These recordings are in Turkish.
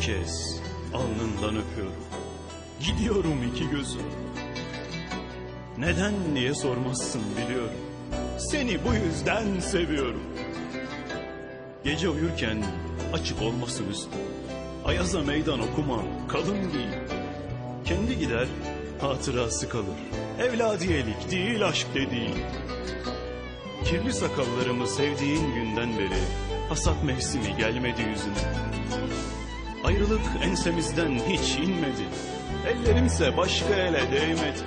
kez alnından öpüyorum. Gidiyorum iki gözüm. Neden diye sormazsın biliyorum. Seni bu yüzden seviyorum. Gece uyurken açık olmasın üstü. Ayaza meydan okuma, kalın giy. Kendi gider, hatırası kalır. Evladiyelik değil aşk dediğin. Kirli sakallarımı sevdiğin günden beri hasat mevsimi gelmedi yüzüne. Ayrılık ensemizden hiç inmedi. Ellerimse başka ele değmedi.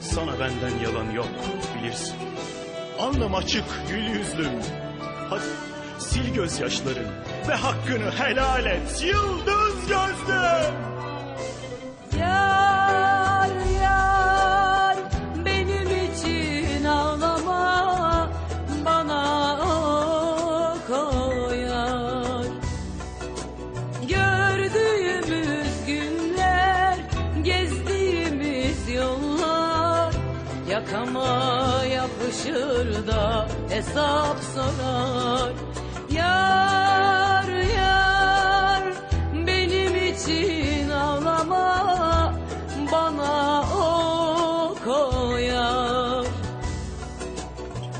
Sana benden yalan yok bilirsin. Alnım açık gül yüzlüm. Hadi sil gözyaşların ve hakkını helal et yıldız gözlüm. Yakama yapışır da hesap sorar. Yar yar benim için ağlama bana o koyar.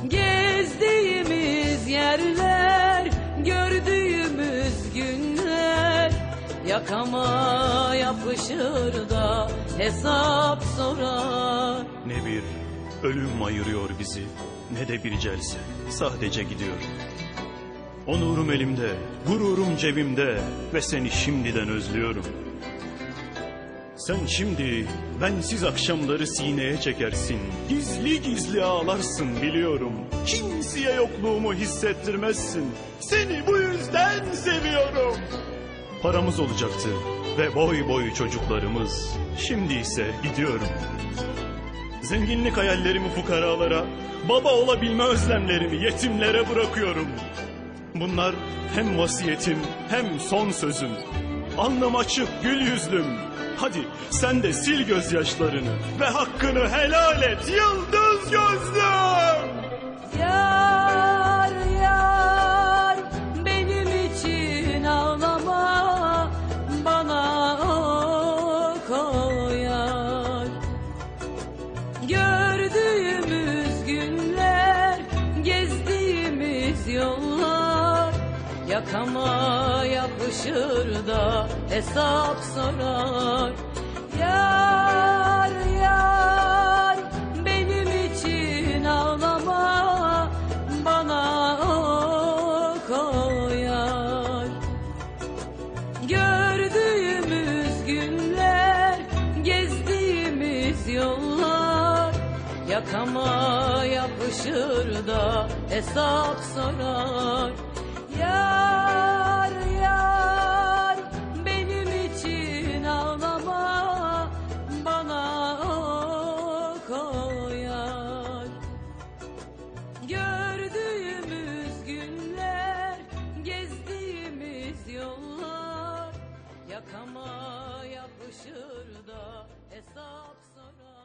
Gezdiğimiz yerler gördüğümüz günler Yakama yapışır da hesap sorar Ne bir ölüm ayırıyor bizi ne de bir celse sadece gidiyor. Onurum elimde, gururum cebimde ve seni şimdiden özlüyorum. Sen şimdi bensiz akşamları sineye çekersin. Gizli gizli ağlarsın biliyorum. Kimseye yokluğumu hissettirmezsin. Seni bu yüzden seviyorum. Paramız olacaktı ve boy boy çocuklarımız. Şimdi ise gidiyorum. Zenginlik hayallerimi fukaralara, baba olabilme özlemlerimi yetimlere bırakıyorum. Bunlar hem vasiyetim hem son sözüm. Alnım açık gül yüzlüm. Hadi sen de sil gözyaşlarını ve hakkını helal et yıldız gözlüm. Yakama yapışır da hesap sorar. Yar yar benim için ağlama bana koyar. Gördüğümüz günler gezdiğimiz yollar Yakama yapışır da hesap sorar Yar yar benim için ağlama bana koyar. Gördüğümüz günler, gezdiğimiz yollar yakama yapışır da hesap sorar.